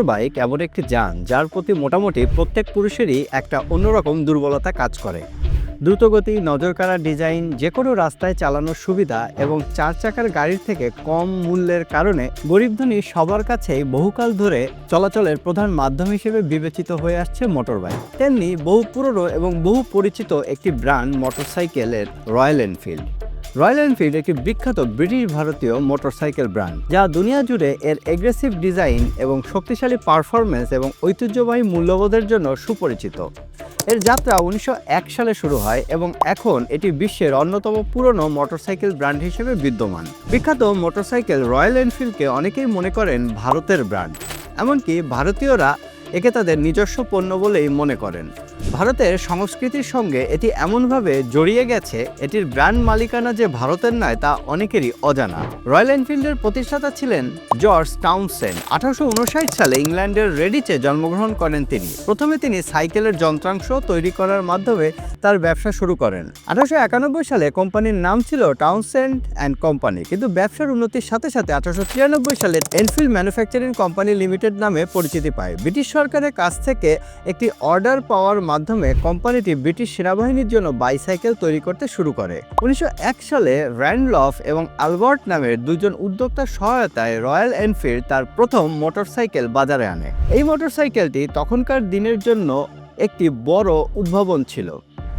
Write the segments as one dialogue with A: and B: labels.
A: Motor bike এমন একটি যান যার প্রতি মোটামুটি প্রত্যেক পুরুষেরই একটা অন্যরকম দুর্বলতা কাজ করে। দ্রুতগতি, নজরকাড়া ডিজাইন যে কোনো রাস্তায় চালানোর সুবিধা এবং চার চাকার গাড়ির থেকে কম মূল্যের কারণে গরিব সবার কাছেই বহুকাল ধরে চলাচলের প্রধান মাধ্যম হিসেবে বিবেচিত হয়ে আসছে মোটর বাইক। তেমনি বহু পুরনো এবং বহু পরিচিত একটি ব্র্যান্ড মোটরসাইকেলের রয়্যাল এনফিল্ড। রয়্যাল এনফিল্ড একটি বিখ্যাত ব্রিটিশ ভারতীয় মোটরসাইকেল ব্র্যান্ড, যা দুনিয়া জুড়ে এর এগ্রেসিভ ডিজাইন এবং শক্তিশালী পারফরমেন্স এবং ঐতিহ্যবাহী মূল্যবোধের জন্য সুপরিচিত। এর যাত্রা উনিশশো এক সালে শুরু হয় এবং এখন এটি বিশ্বের অন্যতম পুরনো মোটরসাইকেল ব্র্যান্ড হিসেবে বিদ্যমান। বিখ্যাত মোটরসাইকেল রয়্যাল এনফিল্ডকে অনেকেই মনে করেন ভারতের ব্র্যান্ড, এমনকি ভারতীয়রা একে তাদের নিজস্ব পণ্য বলেই মনে করেন। ভারতের সংস্কৃতির সঙ্গে এটি এমনভাবে জড়িয়ে গেছে, এটির ব্র্যান্ড মালিকানা যে ভারতের নয় তা অনেকেরই অজানা। রয়্যাল এনফিল্ডের প্রতিষ্ঠাতা ছিলেন জর্জ টাউনসেন। আঠারোশো উনষাট সালে ইংল্যান্ডের রেডিচে জন্মগ্রহণ করেন তিনি। প্রথমে তিনি সাইকেলের যন্ত্রাংশ তৈরি করার মাধ্যমে তার ব্যবসা শুরু করেন। আঠারোশো একানব্বই সালে কোম্পানির নাম ছিল টাউনসেন্ড অ্যান্ড কোম্পানি, কিন্তু ব্যবসার উন্নতির সাথে সাথে আঠারোশো তিরানব্বই সালে এনফিল্ড ম্যানুফ্যাকচারিং কোম্পানি লিমিটেড নামে পরিচিতি পায়। ব্রিটিশ সরকারের কাছ থেকে একটি অর্ডার পাওয়ার মাধ্যমে কোম্পানিটি ব্রিটিশ সেনাবাহিনীর জন্য বাইসাইকেল তৈরি করতে শুরু করে। উনিশশো এক সালে র্যান্ডলফ এবং আলবার্ট নামের দুজন উদ্যোক্তার সহায়তায় রয়্যাল এনফিল্ড তার প্রথম মোটরসাইকেল বাজারে আনে। এই মোটরসাইকেলটি তখনকার দিনের জন্য একটি বড় উদ্ভাবন ছিল।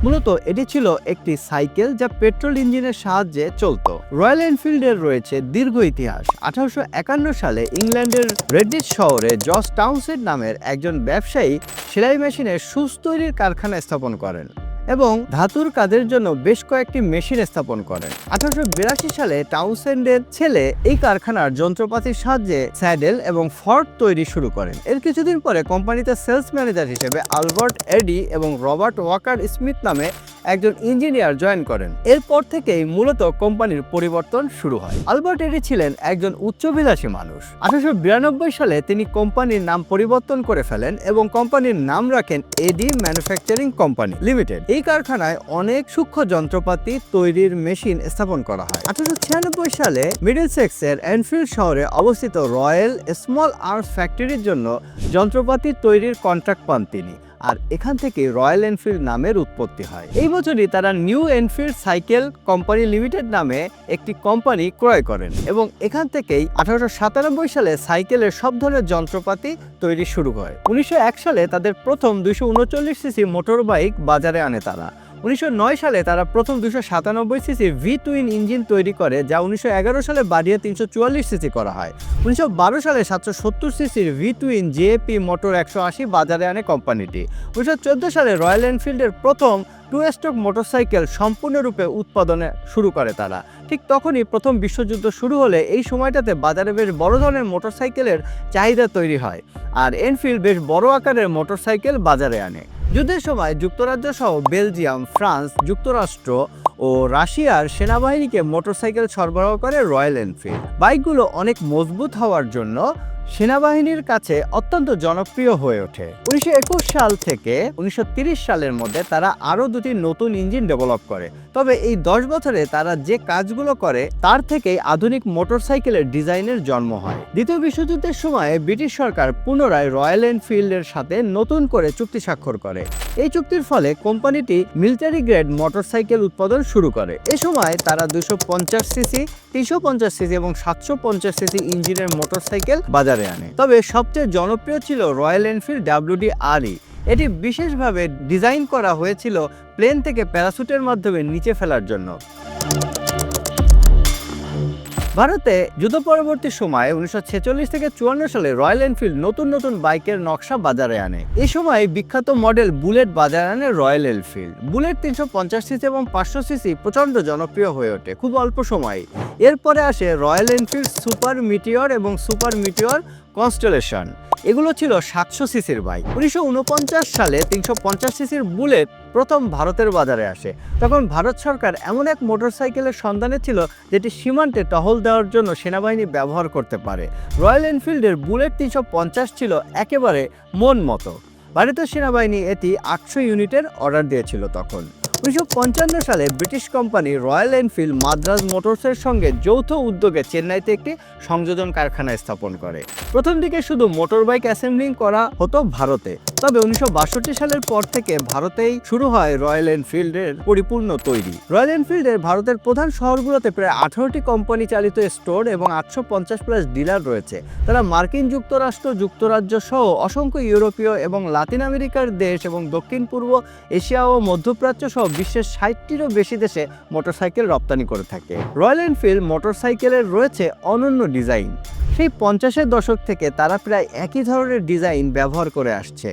A: মূলত এটি ছিল একটি সাইকেল যা পেট্রোল ইঞ্জিনের সাহায্যে চলত। রয়্যাল এনফিল্ডের রয়েছে দীর্ঘ ইতিহাস। আঠারোশো একান্ন সালে ইংল্যান্ডের রেডিস শহরে জস টাউনসেড নামের একজন ব্যবসায়ী সেলাই মেশিনের সুস তৈরির কারখানা স্থাপন করেন। এবং ধাতুর কাজের জন্য বেশ কয়েকটি মেশিন স্থাপন করেন। আঠারোশো বিরাশি সালে টাউসেন্ডের ছেলে এই কারখানার যন্ত্রপাতির সাহায্যে স্যাডেল এবং ফর্ট তৈরি শুরু করেন। এর কিছুদিন পরে কোম্পানিতে সেলস ম্যানেজার হিসেবে আলবার্ট এডি এবং রবার্ট ওয়াকার স্মিথ নামে একজন ইঞ্জিনিয়ার জয়েন করেন। এরপর থেকেই মূলত কোম্পানির পরিবর্তন শুরু হয়। আলবার্ট এডি ছিলেন একজন উচ্চভিলাষী মানুষ। আঠারোশো বিরানব্বই সালে তিনি কোম্পানির নাম পরিবর্তন করে ফেলেন এবং কোম্পানির নাম রাখেন এডি ম্যানুফ্যাকচারিং কোম্পানি লিমিটেড। এই কারখানায় অনেক সূক্ষ্ম যন্ত্রপাতি তৈরির মেশিন স্থাপন করা হয়। আঠারোশো ছিয়ানব্বই সালে মিডল সেক্সের এনফিল্ড শহরে অবস্থিত রয়্যাল স্মল আর্মস ফ্যাক্টরির জন্য যন্ত্রপাতি তৈরির কন্ট্রাক্ট পান তিনি। আর এখান থেকে রয়্যাল এনফিল্ড নামের উৎপত্তি হয়। এই বছরই তারা New Enfield cycle company limited নামে একটি কোম্পানি ক্রয় করেন এবং এখান থেকেই আঠারোশো সাতানব্বই সালে সাইকেলের সব ধরনের যন্ত্রপাতি তৈরি শুরু হয়। উনিশশো এক সালে তাদের প্রথম দুইশো উনচল্লিশ সিসি মোটর বাইক বাজারে আনে তারা। উনিশশো নয় সালে তারা প্রথম দুশো সাতানব্বই সিসি ভি টুইন ইঞ্জিন তৈরি করে, যা উনিশশো এগারো সালে বাড়িয়ে তিনশো চুয়াল্লিশ সিসি করা হয়। উনিশশো বারো সালে সাতশো সত্তর সিসির ভি টুইন জেপি মোটর একশো আশি বাজারে আনে কোম্পানিটি। উনিশশো চোদ্দ সালে রয়্যাল এনফিল্ডের প্রথম টু স্ট্রোক মোটরসাইকেল সম্পূর্ণরূপে উৎপাদনে শুরু করে তারা। ঠিক তখনই প্রথম বিশ্বযুদ্ধ শুরু হলে এই সময়টাতে বাজারে বেশ বড় ধরনের মোটরসাইকেলের চাহিদা তৈরি হয়, আর এনফিল্ড বেশ বড় আকারের মোটরসাইকেল বাজারে আনে। যুদ্ধের সময় যুক্তরাজ্য সহ বেলজিয়াম, ফ্রান্স, যুক্তরাষ্ট্র ও রাশিয়ার সেনাবাহিনীকে মোটরসাইকেল সরবরাহ করে রয়্যাল এনফিল্ড। বাইকগুলো অনেক মজবুত হওয়ার জন্য সেনাবাহিনীর কাছে অত্যন্ত জনপ্রিয় হয়ে ওঠে। উনিশশো একুশ সাল থেকে উনিশশো সালের মধ্যে তারা আরও দুটি নতুন ইঞ্জিন ডেভেলপ করে। তবে এই দশ বছরে তারা যে কাজগুলো করে, তার থেকেই আধুনিক মোটরসাইকেলের ডিজাইনের জন্ম হয়। দ্বিতীয় বিশ্বযুদ্ধের সময় ব্রিটিশ সরকার পুনরায় রয়্যাল এনফিল্ডের সাথে নতুন করে চুক্তি স্বাক্ষর করে। এই চুক্তির ফলে কোম্পানিটি মিলিটারি গ্রেড মোটরসাইকেল উৎপাদন শুরু করে। এ সময় তারা দুশো সিসি, তিনশো পঞ্চাশ সিসি এবং সাতশো পঞ্চাশ সিসি ইঞ্জিনের মোটরসাইকেল বাজারে আনে। তবে সবচেয়ে জনপ্রিয় ছিল রয়্যাল এনফিল্ড ডাব্লিউডি আরই এটি বিশেষভাবে ডিজাইন করা হয়েছিল প্লেন থেকে প্যারাসুটের মাধ্যমে নিচে ফেলার জন্য। ভারতে যুদ্ধ পরবর্তী সময়ে উনিশশো ছেচল্লিশ থেকে চুয়ান্ন সালে রয়্যাল এনফিল্ড নতুন নতুন বাইকের নকশা বাজারে আনে। এই সময় বিখ্যাত মডেল বুলেট বাজারে আনে রয়্যাল এনফিল্ড। বুলেট তিনশো পঞ্চাশ সিসি এবং পাঁচশো সিসি প্রচণ্ড জনপ্রিয় হয়ে ওঠে, খুব অল্প সময় এরপরে আসে রয়্যাল এনফিল্ড সুপার মিটিওর এবং সুপার মিটিওর কনস্টেলেশন। এগুলো ছিল সাতশো সিসির বাইক। উনিশশো ঊনপঞ্চাশ সালে তিনশো পঞ্চাশ সিসির বুলেট প্রথম ভারতের বাজারে আসে। তখন ভারত সরকার এমন এক মোটরসাইকেলের সন্ধানে ছিল যেটি সীমান্তে টহল দেওয়ার জন্য সেনাবাহিনী ব্যবহার করতে পারে। রয়্যাল এনফিল্ডের বুলেট তিনশো পঞ্চাশ ছিল একেবারে মন মতো। ভারতীয় সেনাবাহিনী এটি আটশো ইউনিটের অর্ডার দিয়েছিল তখন। উনিশশো পঞ্চান্ন সালে British company Royal Enfield Madras মোটরসের সঙ্গে যৌথ উদ্যোগে চেন্নাইতে একটি সংযোজন কারখানা স্থাপন করে। প্রথম দিকে শুধু মোটর বাইক অ্যাসেম্বলিং করা হতো ভারতে, তবে উনিশশো বাষট্টি সালের পর থেকে ভারতেই শুরু হয় রয়্যাল এনফিল্ডের পরিপূর্ণ তৈরি। রয়্যাল এনফিল্ডের ভারতের প্রধান শহরগুলোতে প্রায় আঠারোটি কোম্পানি চালিত স্টোর এবং আটশো পঞ্চাশ প্লাস ডিলার রয়েছে। তারা মার্কিন যুক্তরাষ্ট্র, যুক্তরাজ্য সহ অসংখ্য ইউরোপীয় এবং লাতিন আমেরিকার দেশ এবং দক্ষিণ পূর্ব এশিয়া ও মধ্যপ্রাচ্য সহ বিশ্বের ষাটটিরও বেশি দেশে মোটরসাইকেল রপ্তানি করে থাকে। রয়্যাল এনফিল্ড মোটরসাইকেলের রয়েছে অনন্য ডিজাইন। সেই পঞ্চাশের দশক থেকে তারা প্রায় একই ধরনের ডিজাইন ব্যবহার করে আসছে।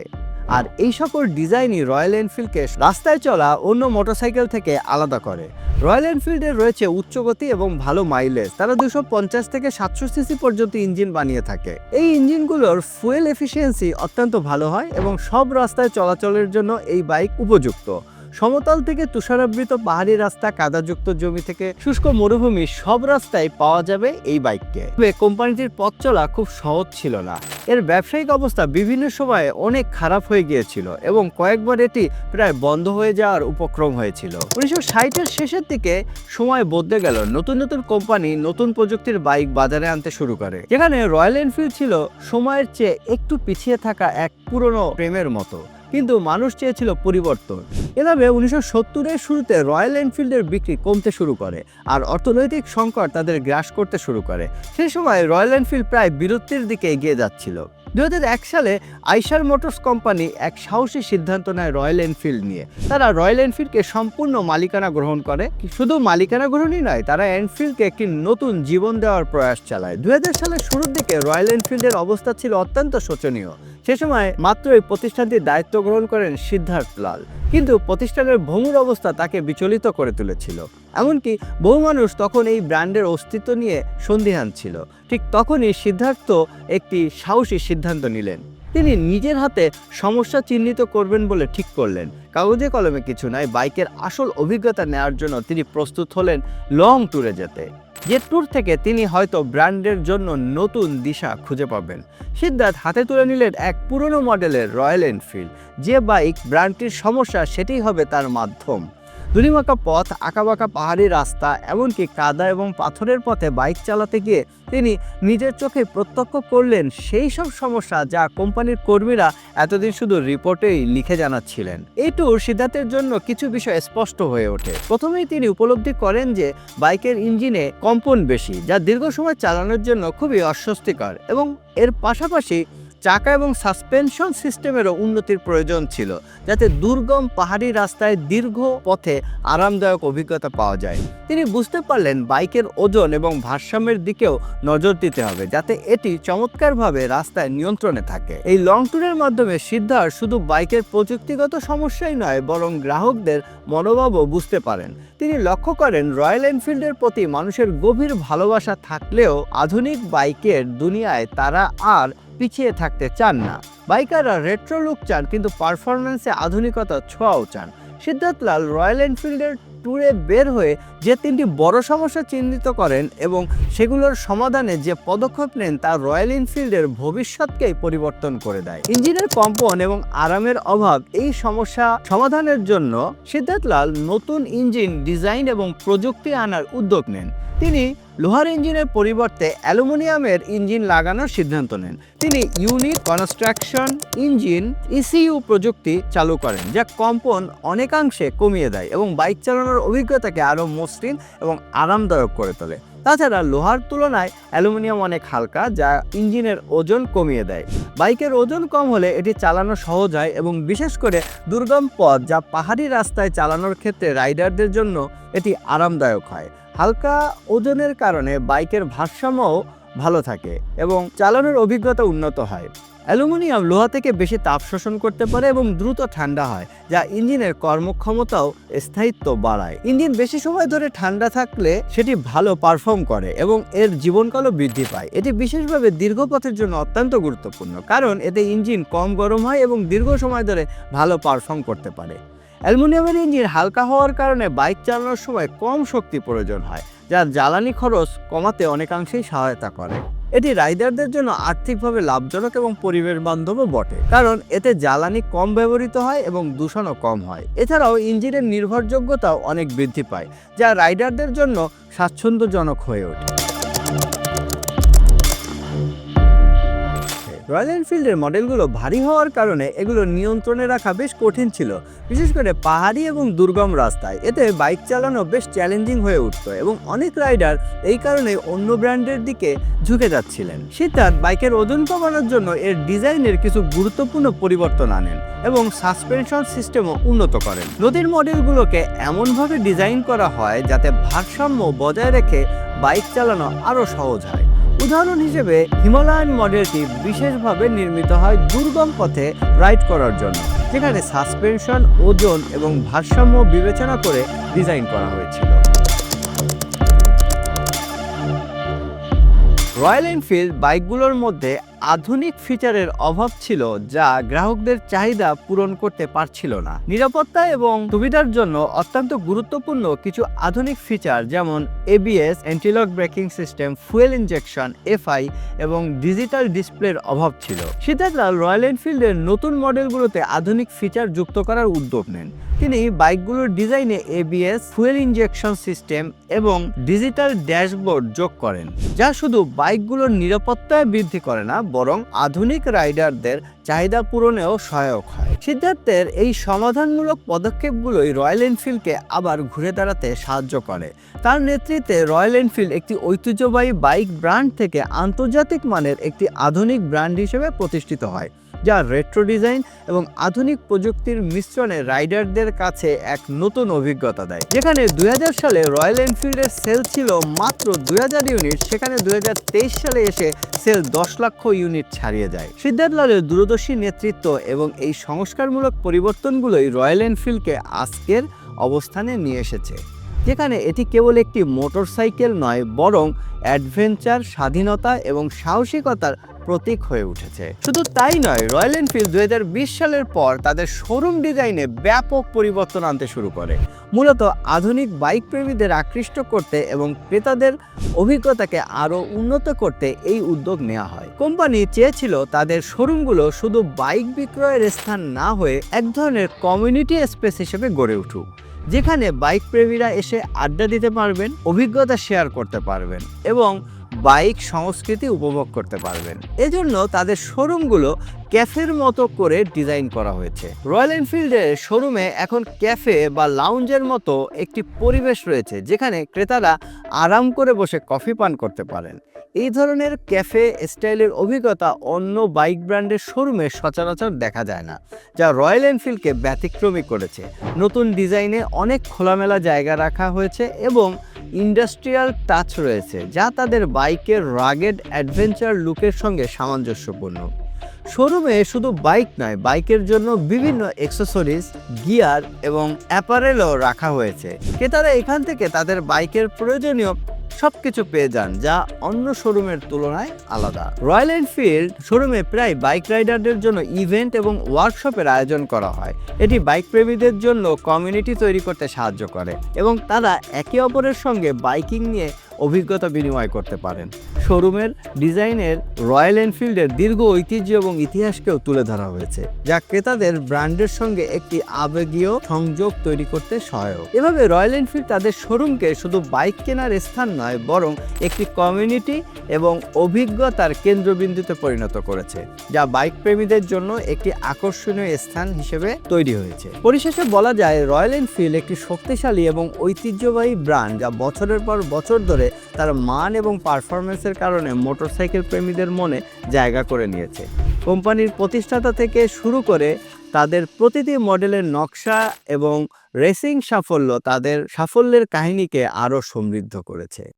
A: আর এই সকল ডিজাইনই রয়্যাল এনফিল্ডকে রাস্তায় চলা অন্য মোটরসাইকেল থেকে আলাদা করে। রয়্যাল এনফিল্ডের রয়েছে উচ্চগতি এবং ভালো মাইলেজ। তারা দুশো পঞ্চাশ থেকে সাতশো সিসি পর্যন্ত ইঞ্জিন বানিয়ে থাকে। এই ইঞ্জিনগুলোর ফুয়েল এফিসিয়েন্সি অত্যন্ত ভালো হয় এবং সব রাস্তায় চলাচলের জন্য এই বাইক উপযুক্ত। সমতল থেকে তুষারাবৃত পাহাড়ি রাস্তা কাদাযুক্ত জমি থেকে শুষ্ক মরুভূমি সব রাস্তায় পাওয়া যাবে এই বাইককে। তবে কোম্পানিটির পথ চলা খুব সহজ ছিল না। এর ব্যবসায়িক অবস্থা বিভিন্ন সময়ে অনেক খারাপ হয়ে গিয়েছিল এবং কয়েকবার এটি প্রায় বন্ধ হয়ে যাওয়ার উপক্রম হয়েছিল। উনিশশো ষাটের শেষের দিকে সময় বদলে গেল। নতুন নতুন কোম্পানি নতুন প্রযুক্তির বাইক বাজারে আনতে শুরু করে। যেখানে রয়্যাল এনফিল্ড ছিল সময়ের চেয়ে একটু পিছিয়ে থাকা এক পুরনো প্রেমের মতো। কিন্তু মানুষ চেয়েছিল পরিবর্তন। এভাবে উনিশশো সত্তরের শুরুতে রয়্যাল এনফিল্ডের বিক্রি কমতে শুরু করে আর অর্থনৈতিক সংকট তাদের গ্রাস করতে শুরু করে। সেই সময় রয়্যাল এনফিল্ড প্রায় বিরতির দিকে এগিয়ে যাচ্ছিল। দু এক সালে আইসার মোটরস কোম্পানি এক সাহসী সিদ্ধান্ত নেয় রয়্যাল এনফিল্ড নিয়ে। তারা রয়্যাল এনফিল্ডকে সম্পূর্ণ মালিকানা গ্রহণ করে। শুধু মালিকানা গ্রহণই নয়, তারা এনফিল্ডকে একটি নতুন জীবন দেওয়ার প্রয়াস চালায়। দুই হাজার সালের শুরুর দিকে রয়্যাল এনফিল্ডের অবস্থা ছিল অত্যন্ত শোচনীয়। সে সময় মাত্র এই প্রতিষ্ঠানটির দায়িত্ব গ্রহণ করেন সিদ্ধার্থ লাল। কিন্তু প্রতিষ্ঠানের ভঙ্গুর অবস্থা তাকে বিচলিত করে তুলেছিল। এমনকি বহু মানুষ তখন এই ব্র্যান্ডের অস্তিত্ব নিয়ে সন্দিহান ছিল। ঠিক তখনই সিদ্ধার্থ একটি সাহসী সিদ্ধান্ত নিলেন। তিনি নিজের হাতে সমস্যা চিহ্নিত করবেন বলে ঠিক করলেন। কাগজে কলমে কিছু নয় বাইকের আসল অভিজ্ঞতা নেওয়ার জন্য তিনি প্রস্তুত হলেন লং ট্যুরে যেতে। যে ট্যুর থেকে তিনি হয়তো ব্র্যান্ডের জন্য নতুন দিশা খুঁজে পাবেন। সিদ্ধার্থ হাতে তুলে নিলেন এক পুরনো মডেলের রয়্যাল এনফিল্ড। যে বাইক ব্র্যান্ডটির সমস্যা সেটি হবে তার মাধ্যম। দুলিমাকা পথ, আঁকাবাঁকা পাহাড়ি রাস্তা, এমনকি কাদা এবং পাথরের পথে বাইক চালাতে গিয়ে তিনি নিজের চোখে প্রত্যক্ষ করলেন সেই সব সমস্যা যা কোম্পানির কর্মীরা এতদিন শুধু রিপোর্টেই লিখে জানাচ্ছিলেন। এই ট্যুর সিদ্ধার্থের জন্য কিছু বিষয় স্পষ্ট হয়ে ওঠে। প্রথমেই তিনি উপলব্ধি করেন যে বাইকের ইঞ্জিনে কম্পন বেশি, যা দীর্ঘ সময় চালানোর জন্য খুবই অস্বস্তিকর এবং এর পাশাপাশি চাকা এবং সাসপেনশন সিস্টেমেরও উন্নতির প্রয়োজন ছিল, যাতে দুর্গম পাহাড়ি রাস্তায় দীর্ঘ পথে আরামদায়ক অভিজ্ঞতা পাওয়া যায়। তিনি বুঝতে পারলেন বাইকের ওজন এবং ভারসাম্যের দিকেও নজর দিতে হবে, যাতে এটি চমৎকারভাবে রাস্তায় নিয়ন্ত্রণে থাকে। এই লং ট্যুরের মাধ্যমে সিদ্ধার শুধু বাইকের প্রযুক্তিগত সমস্যাই নয়, বরং গ্রাহকদের মনোভাবও বুঝতে পারেন। তিনি লক্ষ্য করেন, রয়্যাল এনফিল্ডের প্রতি মানুষের গভীর ভালোবাসা থাকলেও আধুনিক বাইকের দুনিয়ায় তারা আর পিছিয়ে থাকতে চান না। বাইকাররা রেট্রো লুক চান, কিন্তু পারফরমেন্সে আধুনিকতা ছোঁয়াও চান। সিদ্ধার্থ লাল রয়্যাল এনফিল্ডের ট্যুরে বের হয়ে যে তিনটি বড় সমস্যা চিহ্নিত করেন এবং সেগুলোর সমাধানে যে পদক্ষেপ নেন তা রয়্যাল এনফিল্ডের ভবিষ্যৎকেই পরিবর্তন করে দেয়। ইঞ্জিনের কম্পন এবং আরামের অভাব এই সমস্যা সমাধানের জন্য সিদ্ধার্থ লাল নতুন ইঞ্জিন, ডিজাইন এবং প্রযুক্তি আনার উদ্যোগ নেন। তিনি লোহার ইঞ্জিনের পরিবর্তে অ্যালুমিনিয়ামের ইঞ্জিন লাগানোর সিদ্ধান্ত নেন। তিনি ইউনিক কনস্ট্রাকশন ইঞ্জিন ইসিইউ প্রযুক্তি চালু করেন, যা কম্পন অনেকাংশে কমিয়ে দেয় এবং বাইক চালানোর অভিজ্ঞতাকে আরও মসৃণ এবং আরামদায়ক করে তোলে। তাছাড়া লোহার তুলনায় অ্যালুমিনিয়াম অনেক হালকা, যা ইঞ্জিনের ওজন কমিয়ে দেয়। বাইকের ওজন কম হলে এটি চালানো সহজ হয় এবং বিশেষ করে দুর্গম পথ, যা পাহাড়ি রাস্তায় চালানোর ক্ষেত্রে রাইডারদের জন্য এটি আরামদায়ক হয়। হালকা ওজনের কারণে বাইকের ভারসাম্যও ভালো থাকে এবং চালানোর অভিজ্ঞতা উন্নত হয়। অ্যালুমিনিয়াম লোহা থেকে বেশি তাপ শোষণ করতে পারে এবং দ্রুত ঠান্ডা হয়, যা ইঞ্জিনের কর্মক্ষমতাও স্থায়িত্ব বাড়ায়। ইঞ্জিন বেশি সময় ধরে ঠান্ডা থাকলে সেটি ভালো পারফর্ম করে এবং এর জীবনকালও বৃদ্ধি পায়। এটি বিশেষভাবে দীর্ঘ পথের জন্য অত্যন্ত গুরুত্বপূর্ণ, কারণ এতে ইঞ্জিন কম গরম হয় এবং দীর্ঘ সময় ধরে ভালো পারফর্ম করতে পারে। অ্যালুমিনিয়ামের ইঞ্জিন হালকা হওয়ার কারণে বাইক চালানোর সময় কম শক্তি প্রয়োজন হয়, যা জ্বালানি খরচ কমাতে অনেকাংশেই সহায়তা করে। এটি রাইডারদের জন্য আর্থিকভাবে লাভজনক এবং পরিবেশ বান্ধবও বটে, কারণ এতে জ্বালানি কম ব্যবহৃত হয় এবং দূষণও কম হয়। এছাড়াও ইঞ্জিনের নির্ভরযোগ্যতাও অনেক বৃদ্ধি পায়, যা রাইডারদের জন্য স্বাচ্ছন্দ্যজনক হয়ে ওঠে। রয়্যাল এনফিল্ডের মডেলগুলো ভারী হওয়ার কারণে এগুলো নিয়ন্ত্রণে রাখা বেশ কঠিন ছিল। বিশেষ করে পাহাড়ি এবং দুর্গম রাস্তায়। এতে বাইক চালানো বেশ চ্যালেঞ্জিং হয়ে উঠত এবং অনেক রাইডার এই কারণে অন্য ব্র্যান্ডের দিকে ঝুঁকে যাচ্ছিলেন। সিদ্ধার্থ বাইকের ওজন কমানোর জন্য এর ডিজাইনের কিছু গুরুত্বপূর্ণ পরিবর্তন আনেন এবং সাসপেনশন সিস্টেমও উন্নত করেন। নদীর মডেলগুলোকে এমনভাবে ডিজাইন করা হয় যাতে ভারসাম্য বজায় রেখে বাইক চালানো আরও সহজ হয়। উদাহরণ হিসেবে হিমালয়ান মডেলটি বিশেষভাবে নির্মিত হয় দুর্গম পথে রাইড করার জন্য, যেখানে সাসপেনশন, ওজন এবং ভারসাম্য বিবেচনা করে ডিজাইন করা হয়েছিল। রয়্যাল এনফিল্ড বাইকগুলোর মধ্যে আধুনিক ফিচারের অভাব ছিল যা গ্রাহকদের চাহিদা পূরণ করতে পারছিল না। নিরাপত্তা এবং সুবিধার জন্য অত্যন্ত গুরুত্বপূর্ণ কিছু আধুনিক ফিচার যেমন ABS antilock braking system fuel injection FI এবং ডিজিটাল ডিসপ্লের অভাব ছিল। সিদ্ধার্থ লাল রয়্যাল এনফিল্ডের নতুন মডেলগুলোতে আধুনিক ফিচার যুক্ত করার উদ্যোগ নেন। তিনি বাইকগুলোর ডিজাইনে এবিএস ফুয়েল ইনজেকশন সিস্টেম এবং ডিজিটাল ড্যাশবোর্ড যোগ করেন, যা শুধু বাইকগুলোর নিরাপত্তায় বৃদ্ধি করে না বরং আধুনিক রাইডারদের চাহিদা পূরণেও সহায়ক হয়। সিদ্ধার্থের এই সমাধানমূলক পদক্ষেপগুলোই রয়্যাল এনফিল্ডকে আবার ঘুরে দাঁড়াতে সাহায্য করে। তার নেতৃত্বে রয়্যাল এনফিল্ড একটি ঐতিহ্যবাহী বাইক ব্র্যান্ড থেকে আন্তর্জাতিক মানের একটি আধুনিক ব্র্যান্ড হিসেবে প্রতিষ্ঠিত হয়। যা রেট্রো ডিজাইন এবং আধুনিক প্রযুক্তির মিশ্রণে রাইডারদের কাছে এক নতুন অভিজ্ঞতা দেয়। যেখানে দু হাজার সালে রয়্যাল এনফিল্ডের সেল ছিল মাত্র দুই হাজার ইউনিট সেখানে দুই হাজার তেইশ সালে এসে সেল দশ লক্ষ ইউনিট ছাড়িয়ে যায়। সিদ্ধার্থ লালের দূরদর্শী নেতৃত্ব এবং এই সংস্কারমূলক পরিবর্তনগুলোই রয়্যাল এনফিল্ডকে আজকের অবস্থানে নিয়ে এসেছে। যেখানে এটি কেবল একটি মোটরসাইকেল নয়, বরং অ্যাডভেঞ্চার, স্বাধীনতা এবং সাহসিকতার প্রতীক হয়ে উঠেছে। শুধু তাই নয়, রয়্যাল এনফিল্ড দুই হাজার বিশ সালের পর তাদের শোরুম ডিজাইনে ব্যাপক পরিবর্তন আনতে শুরু করে। মূলত আধুনিক বাইক প্রেমীদের আকৃষ্ট করতে এবং ক্রেতাদের অভিজ্ঞতাকে আরও উন্নত করতে এই উদ্যোগ নেওয়া হয়। কোম্পানি চেয়েছিল তাদের শোরুমগুলো শুধু বাইক বিক্রয়ের স্থান না হয়ে এক ধরনের কমিউনিটি স্পেস হিসেবে গড়ে উঠুক। যেখানে বাইক প্রেমীরা এসে আড্ডা দিতে পারবেন অভিজ্ঞতা শেয়ার করতে পারবেন এবং বাইক সংস্কৃতি উপভোগ করতে পারবেন। এজন্য তাদের শোরুমগুলো ক্যাফের মতো করে ডিজাইন করা হয়েছে। রয়্যাল এনফিল্ডের শোরুমে এখন ক্যাফে বা লাউঞ্জের মতো একটি পরিবেশ রয়েছে, যেখানে ক্রেতারা আরাম করে বসে কফি পান করতে পারেন। এই ধরনের ক্যাফে স্টাইলের অভিজ্ঞতা অন্য বাইক ব্র্যান্ডের শোরুমে সচরাচর দেখা যায় না, যা রয়্যাল এনফিল্ডকে ব্যতিক্রমী করেছে। নতুন ডিজাইনে অনেক খোলামেলা জায়গা রাখা হয়েছে এবং ইন্ডাস্ট্রিয়াল টাচ রয়েছে যা তাদের বাইকের রাগেড অ্যাডভেঞ্চার লুকের সঙ্গে সামঞ্জস্যপূর্ণ। শোরুমে শুধু বাইক নয়, বাইকের জন্য বিভিন্ন অ্যাক্সেসরিজ গিয়ার এবং অ্যাপারেলও রাখা হয়েছে। ক্রেতারা এখান থেকে তাদের বাইকের প্রয়োজনীয় সবকিছু পেয়ে যান, যা অন্য শোরুমের তুলনায় আলাদা। রয়্যাল এনফিল্ড শোরুমে প্রায় বাইক রাইডারদের জন্য ইভেন্ট এবং ওয়ার্কশপের আয়োজন করা হয়। এটি বাইক প্রেমীদের জন্য কমিউনিটি তৈরি করতে সাহায্য করে এবং তারা একে অপরের সঙ্গে বাইকিং নিয়ে অভিজ্ঞতা বিনিময় করতে পারেন। শোরুমের ডিজাইনের রয়্যাল এনফিল্ডের দীর্ঘ ঐতিহ্য এবং ইতিহাসকেও তুলে ধরা হয়েছে, যা ক্রেতাদের ব্র্যান্ডের সঙ্গে একটি আবেগীয় সংযোগ তৈরি করতে সহায়ক। এভাবে রয়্যাল এনফিল্ড তাদের শোরুমকে শুধু বাইক কেনার স্থান নয়, বরং একটি কমিউনিটি এবং অভিজ্ঞতার কেন্দ্রবিন্দুতে পরিণত করেছে, যা বাইক প্রেমীদের জন্য একটি আকর্ষণীয় স্থান হিসেবে তৈরি হয়েছে। পরিশেষে বলা যায়, রয়্যাল এনফিল্ড একটি শক্তিশালী এবং ঐতিহ্যবাহী ব্র্যান্ড, যা বছরের পর বছর ধরে তার মান এবং পারফরমেন্সের কারণে মোটরসাইকেল প্রেমীদের মনে জায়গা করে নিয়েছে। কোম্পানির প্রতিষ্ঠাতা থেকে শুরু করে তাদের প্রতিটি মডেলের নকশা এবং রেসিং সাফল্য তাদের সাফল্যের কাহিনীকে আরও সমৃদ্ধ করেছে।